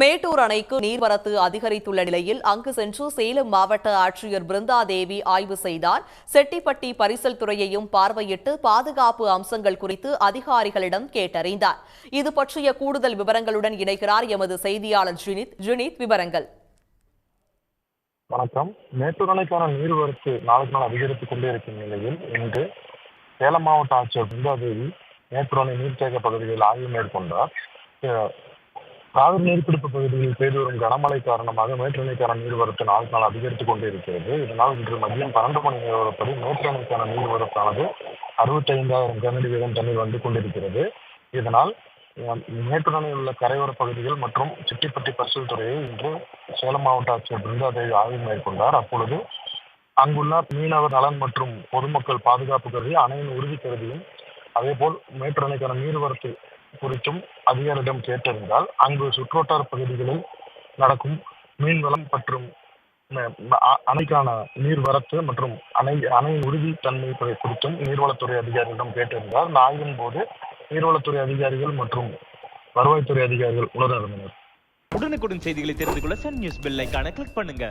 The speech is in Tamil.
மேட்டூர் அணைக்கு நீர்வரத்து அதிகரித்துள்ள நிலையில் அங்கு சென்று சேலம் மாவட்ட ஆட்சியர் பிருந்தாதேவி ஆய்வு செய்தார். செட்டிப்பட்டி பரிசல் துறையையும் பார்வையிட்டு பாதுகாப்பு அம்சங்கள் குறித்து அதிகாரிகளிடம் கேட்டறிந்தார். இது பற்றிய கூடுதல் விவரங்களுடன் இணைகிறார் எமது செய்தியாளர் ஜுனித். ஜுனித் விவரங்கள். வணக்கம். மேட்டூர் அணைக்கான நீர்வரத்து நாளுக்கு நாள் அதிகரித்துக் கொண்டே இருக்கும் நிலையில் இன்று சேலம் மாவட்ட ஆட்சியர் பிருந்தாதேவி மேட்டூர் அணை நீர்த்தேக்க பகுதிகளில் ஆய்வு மேற்கொண்டார். காவிரி நீர்பிடிப்பு பகுதியில் பெய்து வரும் கனமழை காரணமாக மேட்டூர் நீர்வரத்து நாள் நாள் அதிகரித்துக் கொண்டே இருக்கிறது இதனால் இன்று மதியம் பன்னெண்டு மணி நிலவரப்படி மேட்டூர் நீர்வரத்தானது அறுபத்தி ஐந்தாயிரம் கனடி வீதம் தண்ணீர் வந்து கொண்டிருக்கிறது. இதனால் அஹ், உள்ள கரையோர பகுதிகள் மற்றும் சிட்டிப்பட்டி பரிசல் துறையை இன்று சேலம் மாவட்ட ஆட்சியர் பிருந்தாதேவி ஆய்வு மேற்கொண்டார். அப்பொழுது அங்குள்ள மீனவர் நலன் மற்றும் பொதுமக்கள் பாதுகாப்பு கருதி அணையின் உறுதி கருதியும் அதேபோல் மேட்டூர் அணைக்கான நீர்வரத்து குறித்தும் அதிகாரிடம் கேட்டிருந்தால் அங்கு சுற்றுவட்டார பகுதிகளில் நடக்கும் மீன்வளம் மற்றும் அணைக்கான நீர்வரத்து மற்றும் அணை அணையின் உறுதித்தன்மை குறித்தும் நீர்வளத்துறை அதிகாரிகளிடம் கேட்டிருந்தார் இந்த ஆய்வின் போது நீர்வளத்துறை அதிகாரிகள் மற்றும் வருவாய்த்துறை அதிகாரிகள் உணர்ந்திருந்தனர் உடனுக்குடன் செய்திகளை தெரிந்து கொள்ள சன் நியூஸ் பெல் ஐக்கான கிளிக் பண்ணுங்க.